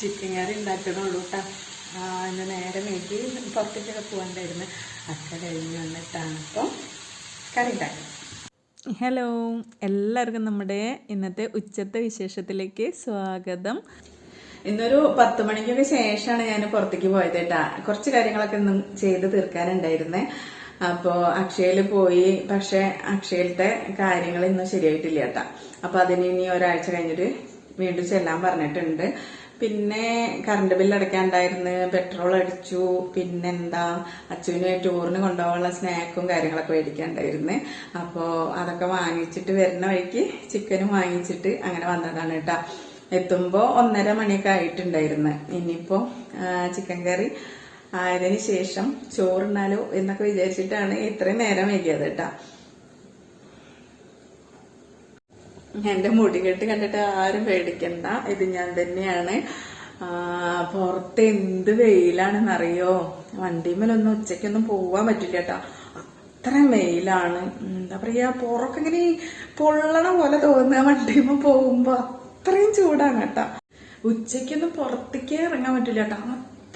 Chicken കറി ഉണ്ടാക്കണുള്ളൂ കേട്ടോ ഇന്ന് നേരെ മേക്ക് പുറത്തേക്കൊക്കെ പോകണ്ടായിരുന്നു. അക്ക കഴിഞ്ഞ് വന്നിട്ടാണ് ഇപ്പോൾ കറി ഉണ്ടാക്കുന്നത് ഹലോ എല്ലാവർക്കും നമ്മുടെ ഇന്നത്തെ ഉച്ചത്തെ വിശേഷത്തിലേക്ക് സ്വാഗതം. ഇന്നൊരു പത്ത് മണിക്കൊക്കെ ശേഷമാണ് ഞാൻ പുറത്തേക്ക് പോയത് കേട്ടാ കുറച്ച് കാര്യങ്ങളൊക്കെ ഇന്നും ചെയ്ത് തീർക്കാനുണ്ടായിരുന്നേ. അപ്പോ അക്ഷയയിൽ പോയി. പക്ഷെ അക്ഷയയിലത്തെ കാര്യങ്ങൾ ഇന്നും ശരിയായിട്ടില്ല കേട്ടാ അപ്പൊ അതിന് ഇനി ഒരാഴ്ച കഴിഞ്ഞിട്ട് വീണ്ടും ചെല്ലാൻ പറഞ്ഞിട്ടുണ്ട്. പിന്നെ കറണ്ട് ബില്ല് അടയ്ക്കാണ്ടായിരുന്നു പെട്രോൾ അടിച്ചു പിന്നെന്താ അച്ഛന് ടൂറിന് കൊണ്ടുപോകാനുള്ള സ്നാക്കും കാര്യങ്ങളൊക്കെ മേടിക്കാണ്ടായിരുന്നു. അപ്പോ അതൊക്കെ വാങ്ങിച്ചിട്ട് വരുന്ന വഴിക്ക് ചിക്കനും വാങ്ങിച്ചിട്ട് അങ്ങനെ വന്നതാണ് കേട്ടാ. എത്തുമ്പോൾ ഒന്നര മണിയൊക്കെ ആയിട്ടുണ്ടായിരുന്നു. ഇനിയിപ്പോൾ ചിക്കൻ കറി ആയതിനു ശേഷം ചോറുണ്ണാലോ എന്നൊക്കെ വിചാരിച്ചിട്ടാണ് ഇത്രയും നേരം വൈകിയത് കേട്ടാ. എന്റെ മുടികെട്ട് കണ്ടിട്ട് ആരും പേടിക്കണ്ട. ഇത് ഞാൻ തന്നെയാണ്. പുറത്ത് എന്ത് വെയിലാണെന്നറിയോ? വണ്ടിമേലൊന്നും ഉച്ചയ്ക്കൊന്നും പോവാൻ പറ്റില്ല കേട്ടോ അത്രയും വെയിലാണ്. എന്താ പറയാ പുറക്കിങ്ങനെ പൊള്ളണ പോലെ തോന്നുക വണ്ടിമ പോകുമ്പോ അത്രയും ചൂടാണ് കേട്ടോ ഉച്ചയ്ക്കൊന്നും പുറത്തേക്കേ ഇറങ്ങാൻ പറ്റില്ല കേട്ടാ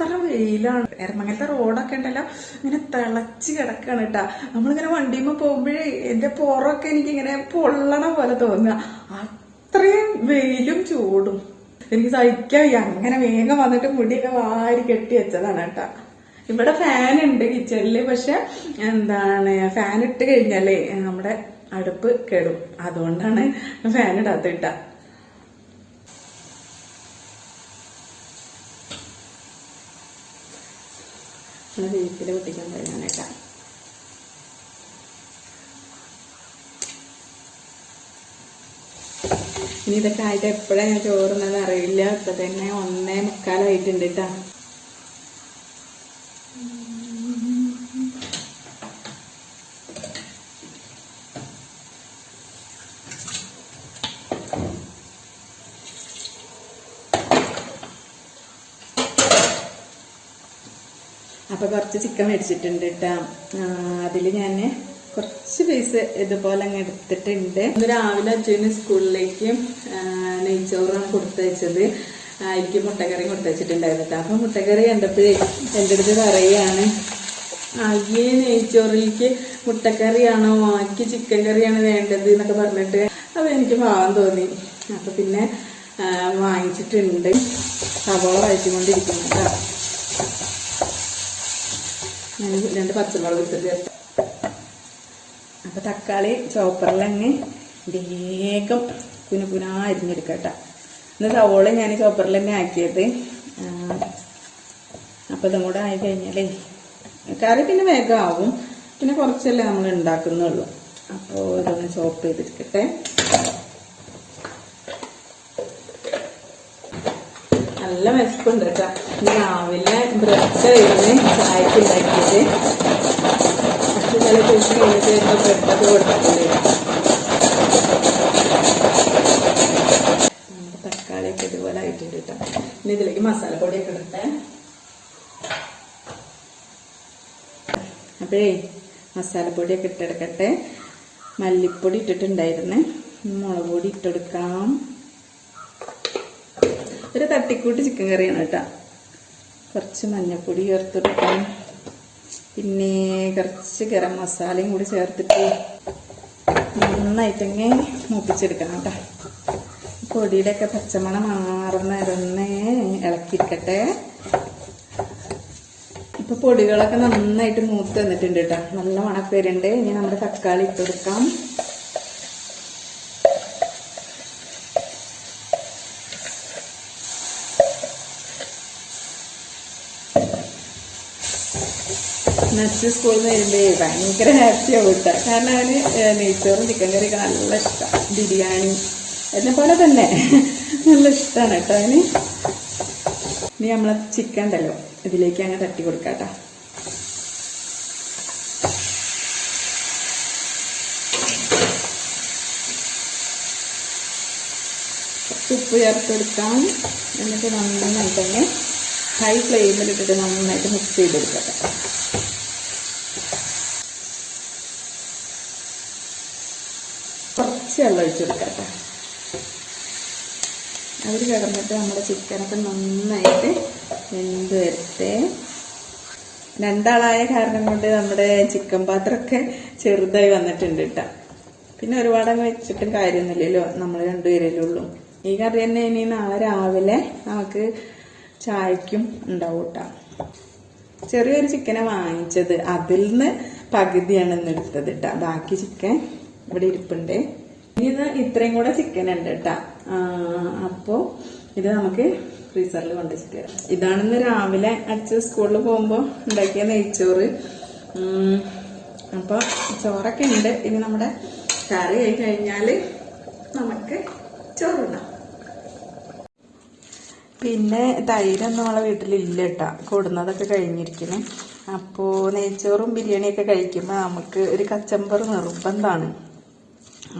അത്ര വെയിലാണ്. എരമംഗലത്തെ റോഡൊക്കെ ഉണ്ടല്ലോ. ഇങ്ങനെ തിളച്ച് കിടക്കാണ് കേട്ടാ നമ്മളിങ്ങനെ വണ്ടിയുമ്പോ പോകുമ്പോഴേ എന്റെ പുറമൊക്കെ എനിക്കിങ്ങനെ പൊള്ളണ പോലെ തോന്നുക. അത്രയും വെയിലും ചൂടും. എനിക്ക് സഹിക്കാൻ. അങ്ങനെ വേഗം വന്നിട്ട് മുടിയൊക്കെ വാരി കെട്ടി വെച്ചതാണ് കേട്ടാ ഇവിടെ ഫാൻ ഉണ്ട് കിച്ചണിൽ പക്ഷെ എന്താണ് ഫാൻ ഇട്ട് കഴിഞ്ഞാലേ നമ്മുടെ അടുപ്പ് കെടും. അതുകൊണ്ടാണ് ഫാൻ ഇടാത്തിട്ട വീട്ടിൽ പൊട്ടിക്കാൻ കഴിയാനേട്ടാ ഇനി ഇതൊക്കെ ആയിട്ട് എപ്പോഴാണ് ഞാൻ ചോറുന്നതെന്ന് അറിയില്ല. ഇപ്പൊ തന്നെ ഒന്നേ മുക്കാലായിട്ടുണ്ട് കേട്ടാ അപ്പൊ കുറച്ച് ചിക്കൻ മേടിച്ചിട്ടുണ്ട് കേട്ടോ അതിൽ ഞാൻ കുറച്ച് പൈസ ഇതുപോലെ അങ്ങ് എടുത്തിട്ടുണ്ട്. ഇന്ന് രാവിലെ അച്ഛന് സ്കൂളിലേക്ക് നെയ്ച്ചോറാണ് കൊടുത്തയച്ചത്. എനിക്ക് മുട്ടക്കറി കൊടുത്തയച്ചിട്ടുണ്ടായിരുന്നു കേട്ടോ അപ്പം മുട്ടക്കറി കണ്ടപ്പോഴേ എന്റെ അടുത്ത് പറയുകയാണ് അയ്യേ നെയ്ച്ചോറിലേക്ക് മുട്ടക്കറിയാണോ? ആക്കി ചിക്കൻ കറിയാണ് വേണ്ടത് എന്നൊക്കെ പറഞ്ഞിട്ട് അപ്പോൾ എനിക്ക് പാവം തോന്നി. അപ്പോൾ പിന്നെ വാങ്ങിച്ചിട്ടുണ്ട്. സവോള വഴറ്റിക്കൊണ്ടിരിക്കുന്നു കേട്ടോ രണ്ട് പച്ചമുളക് ഇട്ട് അപ്പൊ തക്കാളി ചോപ്പറിലങ്ങ് വേഗം കുനു കുനാ അരിഞ്ഞെടുക്കാം കേട്ടോ. ഇന്ന് സവോള ഞാൻ ചോപ്പറിൽ തന്നെ ആക്കിയത്. അപ്പോൾ അപ്പൊ ഇതും കൂടെ ആയി കഴിഞ്ഞാലേ കറി പിന്നെ വേഗം ആവും. പിന്നെ കുറച്ചല്ലേ നമ്മൾ ഉണ്ടാക്കുന്നുള്ളൂ. അപ്പോൾ ഇതൊന്ന് ചോപ്പ് ചെയ്തിരിക്കട്ടെ. നല്ല വിശപ്പുണ്ട് കേട്ടോ. ഇന്ന് രാവിലെ ബ്രെഡ് ആയിരുന്നു ചായക്ക് ഉണ്ടാക്കിയത് പക്ഷെ ചില ദിവസം കഴിഞ്ഞിട്ട് വരുമ്പോൾ ബ്രെഡൊക്കെ കൊടുത്തിട്ടുണ്ട്. നമ്മുടെ തക്കാളിയൊക്കെ ഇതുപോലെ ആയിട്ടുണ്ട് കേട്ടോ. ഇനി ഇതിലേക്ക് മസാലപ്പൊടിയൊക്കെ ഇടട്ടെ. അപ്പോഴേ മസാലപ്പൊടിയൊക്കെ ഇട്ടെടുക്കട്ടെ മല്ലിപ്പൊടി ഇട്ടിട്ടുണ്ടായിരുന്നേ. മുളക് പൊടി ഇട്ടെടുക്കാം ഒരു തട്ടിക്കൂട്ട് ചിക്കൻ കറിയാണ് കേട്ടോ. കുറച്ച് മഞ്ഞൾപ്പൊടി ചേർത്തെടുക്കാം പിന്നെ കുറച്ച് ഗരം മസാലയും കൂടി ചേർത്തിട്ട് നന്നായിട്ടങ്ങ് മൂപ്പിച്ചെടുക്കണം കേട്ടോ. പൊടിയുടെയൊക്കെ പച്ചമണം മാറുന്ന ഇതൊന്ന് ഇളക്കിയിരിക്കട്ടെ. ഇപ്പൊ പൊടികളൊക്കെ നന്നായിട്ട് മൂത്ത് വന്നിട്ടുണ്ട് കേട്ടോ. നല്ല മണപ്പേരുണ്ട് ഇനി നമ്മുടെ തക്കാളി ഇട്ടെടുക്കാം നച്ച് സ്കൂളിൽ നിന്ന് വരുമ്പോൾ ഭയങ്കര ഹാപ്പി ആവും കാരണം അവന് നെയ്ച്ചോറും ചിക്കൻ കറിയൊക്കെ നല്ല ഇഷ്ടമാണ് ബിരിയാണി. എന്നെ പോലെ തന്നെ. നല്ല ഇഷ്ടമാണ് കേട്ടോ അവന്. ഇനി നമ്മളെ ചിക്കൻ ഉണ്ടല്ലോ. ഇതിലേക്ക് അങ്ങനെ തട്ടി കൊടുക്കാം ഉപ്പ് ചേർത്ത് കൊടുക്കാം. എന്നിട്ട് നന്നായിട്ട് തന്നെ ഹൈ ഫ്ലെയിമിലിട്ടിട്ട് നന്നായിട്ട് മിക്സ് ചെയ്തെടുക്കാം കേട്ടോ കുറച്ച് വെള്ളം ഒഴിച്ചു കൊടുക്കാം അവർ കിടന്നിട്ട് നമ്മുടെ ചിക്കനൊക്കെ നന്നായിട്ട് വെന്ത് വരട്ടെ. രണ്ടാളായ കാരണം കൊണ്ട് നമ്മുടെ ചിക്കൻ പാത്രമൊക്കെ ചെറുതായി വന്നിട്ടുണ്ട് കേട്ടോ. പിന്നെ ഒരുപാട് അങ്ങ് വെച്ചിട്ടും കാര്യമൊന്നുമില്ലല്ലോ നമ്മൾ രണ്ടുപേരല്ലുള്ളൂ ഈ കറി തന്നെ ഇനി നാളെ രാവിലെ നമുക്ക് ചായക്കും ഉണ്ടാവും കേട്ടോ. ചെറിയൊരു ചിക്കനെ വാങ്ങിച്ചത്. അതിൽ നിന്ന് പകുതിയാണ് ഇന്ന് എടുത്തത് കേട്ടോ. ബാക്കി ചിക്കൻ ഇവിടെ ഇരിപ്പുണ്ട്. ഇത് ഇത്രയും കൂടെ ചിക്കൻ ഉണ്ട് കേട്ടാ അപ്പോ ഇത് നമുക്ക് ഫ്രീസറിൽ കൊണ്ടുവച്ചിട്ട് തരാം. ഇതാണെന്ന് രാവിലെ അച്ഛൻ സ്കൂളിൽ പോകുമ്പോൾ ഉണ്ടാക്കിയ നെയ്ച്ചോറ്. അപ്പൊ ചോറൊക്കെ ഉണ്ട്. ഇനി നമ്മുടെ കറി ആയി കഴിഞ്ഞാൽ നമുക്ക് ചോറുണ്ടാം പിന്നെ തൈരൊന്നും നമ്മളെ വീട്ടിലില്ല കേട്ടാ കൂടുന്നതൊക്കെ കഴിഞ്ഞിരിക്കുന്നു അപ്പോൾ നെയ്ച്ചോറും ബിരിയാണിയൊക്കെ കഴിക്കുമ്പോൾ നമുക്ക് ഒരു കച്ചമ്പർ നിർബന്ധമാണ്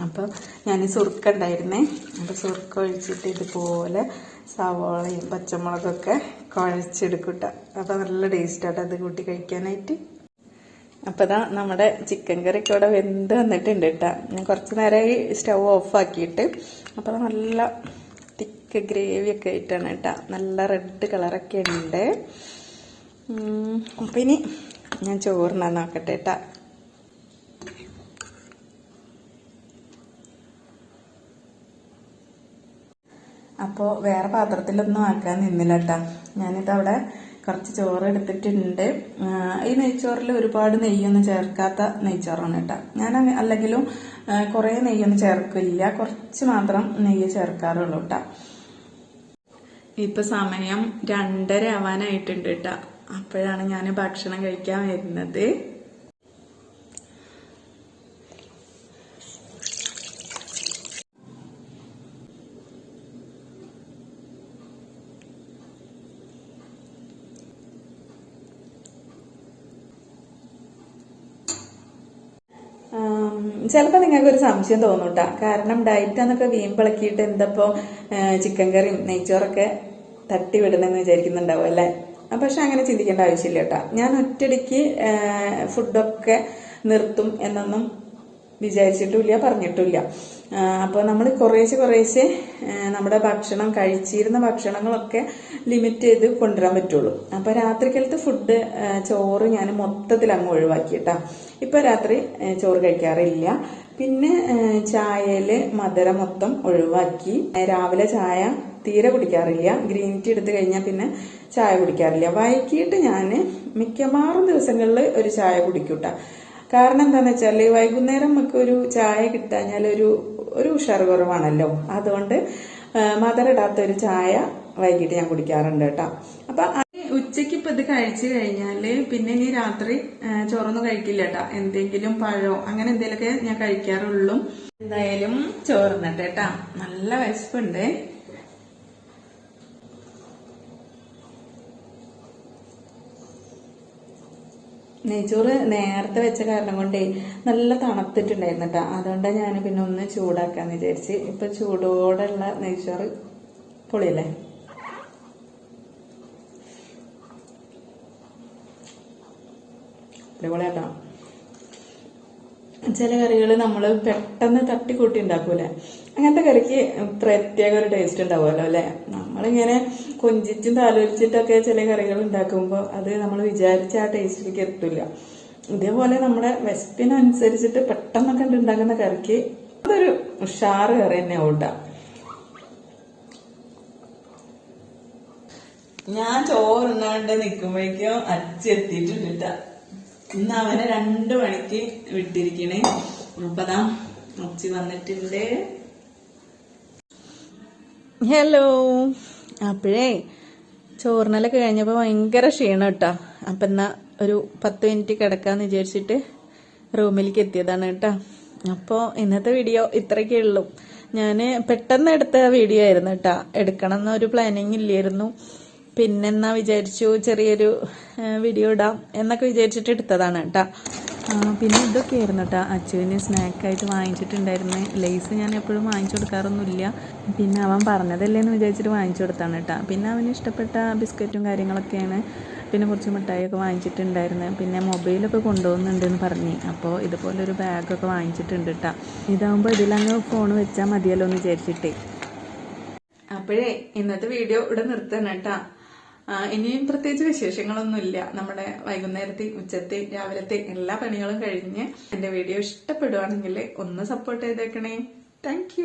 അപ്പോൾ ഞാൻ സുറുക്ക ഉണ്ടായിരുന്നേ അപ്പോൾ സുറുക്ക ഒഴിച്ചിട്ട് ഇതുപോലെ സവാളയും പച്ചമുളകൊക്കെ കുഴച്ചെടുക്കട്ട. അപ്പോൾ നല്ല ടേസ്റ്റാട്ടോ അത് കൂട്ടി കഴിക്കാനായിട്ട്. അപ്പോൾ അതാ നമ്മുടെ ചിക്കൻ കറിക്ക് ഇവിടെ വെന്ത് വന്നിട്ടുണ്ട് കേട്ടോ ഞാൻ കുറച്ച് നേരമായി സ്റ്റൗ ഓഫാക്കിയിട്ട് അപ്പോൾ നല്ല തിക്ക് ഗ്രേവി ഒക്കെ ആയിട്ടാണ് കേട്ടോ നല്ല റെഡ് കളറൊക്കെ ഉണ്ട്. അപ്പം ഇനി ഞാൻ ചോറിനാ നോക്കട്ടെ കേട്ടാ അപ്പോൾ വേറെ പാത്രത്തിലൊന്നും ആക്കാൻ നിന്നില്ല കേട്ടോ ഞാനിത് അവിടെ കുറച്ച് ചോറ് എടുത്തിട്ടുണ്ട്. ഈ നെയ്ച്ചോറിൽ ഒരുപാട് നെയ്യൊന്നും ചേർക്കാത്ത നെയ്ച്ചോറാണ് കേട്ടോ ഞാൻ അല്ലെങ്കിലും കുറേ നെയ്യൊന്നും ചേർക്കില്ല. കുറച്ച് മാത്രം നെയ്യ് ചേർക്കാറുള്ളൂ കേട്ടോ ഇപ്പൊ സമയം രണ്ടര ആവാനായിട്ടുണ്ട് കേട്ടോ അപ്പോഴാണ് ഞാൻ ഭക്ഷണം കഴിക്കാൻ വരുന്നത്. ചിലപ്പോൾ നിങ്ങൾക്ക് ഒരു സംശയം തോന്നും കേട്ടോ കാരണം ഡയറ്റ് എന്നൊക്കെ വീമ്പിളക്കിയിട്ട് എന്തപ്പോ ചിക്കൻ കറിയും നെയ്ച്ചോറൊക്കെ തട്ടി വിടണമെന്ന് വിചാരിക്കുന്നുണ്ടാവും അല്ലേ? പക്ഷെ അങ്ങനെ ചിന്തിക്കേണ്ട ആവശ്യമില്ല കേട്ടോ. ഞാൻ ഒറ്റയടിക്ക് ഫുഡൊക്കെ നിർത്തും എന്നൊന്നും വിചാരിച്ചിട്ടുമില്ല പറഞ്ഞിട്ടില്ല അപ്പോൾ നമ്മൾ കുറേശ്ശെ കുറേശ്ശെ നമ്മുടെ ഭക്ഷണം കഴിച്ചിരുന്ന ഭക്ഷണങ്ങളൊക്കെ ലിമിറ്റ് ചെയ്ത് കൊണ്ടുവരാൻ പറ്റുള്ളൂ. അപ്പോൾ രാത്രിക്കാലത്ത് ഫുഡ് ചോറ് ഞാൻ മൊത്തത്തിൽ അങ്ങ് ഒഴിവാക്കിയിട്ടാ. ഇപ്പൊ രാത്രി ചോറ് കഴിക്കാറില്ല. പിന്നെ ചായയിൽ മധുരം മൊത്തം ഒഴിവാക്കി. രാവിലെ ചായ തീരെ കുടിക്കാറില്ല. ഗ്രീൻ ടീ എടുത്തു കഴിഞ്ഞാൽ പിന്നെ ചായ കുടിക്കാറില്ല. വൈകിട്ട് ഞാൻ മിക്കവാറും ദിവസങ്ങളിൽ ഒരു ചായ കുടിക്കൂട്ട. കാരണം എന്താന്ന് വെച്ചാൽ വൈകുന്നേരം നമുക്ക് ഒരു ചായ കിട്ടാഞ്ഞാൽ ഒരു ഒരു ഉഷാർ കുറവാണല്ലോ. അതുകൊണ്ട് ആ, മധുരമിടാത്ത ഒരു ചായ വൈകിട്ട് ഞാൻ കുടിക്കാറുണ്ട് കേട്ടോ. അപ്പൊ ഉച്ചയ്ക്ക് ഇപ്പൊ ഇത് കഴിച്ചു കഴിഞ്ഞാൽ പിന്നെ ഇനി രാത്രി ചോറൊന്നും കഴിക്കില്ല കേട്ടാ. എന്തെങ്കിലും പഴോ അങ്ങനെ എന്തെങ്കിലുമൊക്കെ ഞാൻ കഴിക്കാറുള്ളൂ. എന്തായാലും ചോറുന്നട്ടെ കേട്ടാ. നല്ല വിശപ്പുണ്ട്. നെയ്ച്ചോറ് നേരത്തെ വെച്ച കാരണം കൊണ്ടേ നല്ല തണുത്തിട്ടുണ്ടായിരുന്നു കേട്ടോ അതുകൊണ്ടാണ് ഞാൻ പിന്നെ ഒന്ന് ചൂടാക്കാന്ന് വിചാരിച്ച് ഇപ്പൊ ചൂടോടുള്ള നെയ്ച്ചോറ് പൊളിയല്ലേ? അടിപൊളിയാട്ടോ. ചില കറികൾ നമ്മൾ പെട്ടെന്ന് തട്ടിക്കൂട്ടി ഉണ്ടാക്കൂലേ. അങ്ങനത്തെ കറിക്ക് പ്രത്യേക ഒരു ടേസ്റ്റ് ഉണ്ടാവുമല്ലോ അല്ലെ? നമ്മളിങ്ങനെ കൊഞ്ചിച്ചും താലോലിച്ചിട്ടൊക്കെ ചില കറികൾ ഉണ്ടാക്കുമ്പോൾ അത് നമ്മൾ വിചാരിച്ച ആ ടേസ്റ്റിലേക്ക് എത്തില്ല ഇതേപോലെ നമ്മുടെ വിശപ്പിനനുസരിച്ചിട്ട് പെട്ടെന്നൊക്കെ ഉണ്ടാക്കുന്ന കറിക്ക് അതൊരു ഉഷാർ കറി തന്നെ ഓട്ടാം ഞാൻ ചോറുണ്ണാണ്ട് നിൽക്കുമ്പോഴേക്കും അച്ഛ എത്തിയിട്ടുണ്ട് ഇന്ന് അവനെ രണ്ടു മണിക്ക് വിട്ടിരിക്കണേ. അപ്പതാ അച്ഛ വന്നിട്ടുണ്ട്. ഹലോ അപ്പോഴേ ചോറിനെല്ലാം കഴിഞ്ഞപ്പോൾ ഭയങ്കര ക്ഷീണം കേട്ടോ അപ്പം എന്നാൽ ഒരു പത്ത് മിനിറ്റ് കിടക്കാമെന്ന് വിചാരിച്ചിട്ട് റൂമിലേക്ക് എത്തിയതാണ് കേട്ടോ അപ്പോൾ ഇന്നത്തെ വീഡിയോ ഇത്രയൊക്കെ ഉള്ളൂ. ഞാൻ പെട്ടെന്ന് എടുത്ത വീഡിയോ ആയിരുന്നു കേട്ടോ എടുക്കണം എന്നൊരു പ്ലാനിങ് ഇല്ലായിരുന്നു. പിന്നെന്നാ വിചാരിച്ചു ചെറിയൊരു വീഡിയോ ഇടാം എന്നൊക്കെ വിചാരിച്ചിട്ട് എടുത്തതാണ് കേട്ടോ പിന്നെ ഇതൊക്കെ ആയിരുന്നു കേട്ടോ അച്ചുവിന് സ്നാക്കായിട്ട് വാങ്ങിച്ചിട്ടുണ്ടായിരുന്നു. ലേസ് ഞാൻ എപ്പോഴും വാങ്ങിച്ചു കൊടുക്കാറൊന്നുമില്ല. പിന്നെ അവൻ പറഞ്ഞതല്ലേ എന്ന് വിചാരിച്ചിട്ട് വാങ്ങിച്ചു കൊടുത്താണ് കേട്ടോ പിന്നെ അവന് ഇഷ്ടപ്പെട്ട ബിസ്ക്കറ്റും കാര്യങ്ങളൊക്കെയാണ്. പിന്നെ കുറച്ച് മിഠായിയൊക്കെ വാങ്ങിച്ചിട്ടുണ്ടായിരുന്നു. പിന്നെ മൊബൈലൊക്കെ കൊണ്ടുപോകുന്നുണ്ടെന്ന് പറഞ്ഞു. അപ്പോൾ ഇതുപോലൊരു ബാഗൊക്കെ വാങ്ങിച്ചിട്ടുണ്ട് കേട്ടോ ഇതാകുമ്പോൾ ഇതിലങ്ങ് ഫോൺ വെച്ചാൽ മതിയല്ലോ എന്ന് വിചാരിച്ചിട്ടേ. അപ്പോഴേ ഇന്നത്തെ വീഡിയോ ഇവിടെ നിർത്തണം കേട്ടാ ഇനിയും പ്രത്യേകിച്ച് വിശേഷങ്ങളൊന്നുമില്ല. നമ്മുടെ വൈകുന്നേരത്തെ ഉച്ചത്തെ രാവിലത്തെ എല്ലാ പണികളും കഴിഞ്ഞ് എന്റെ വീഡിയോ ഇഷ്ടപ്പെടുവാണെങ്കിൽ ഒന്ന് സപ്പോർട്ട് ചെയ്തേക്കണേ. താങ്ക്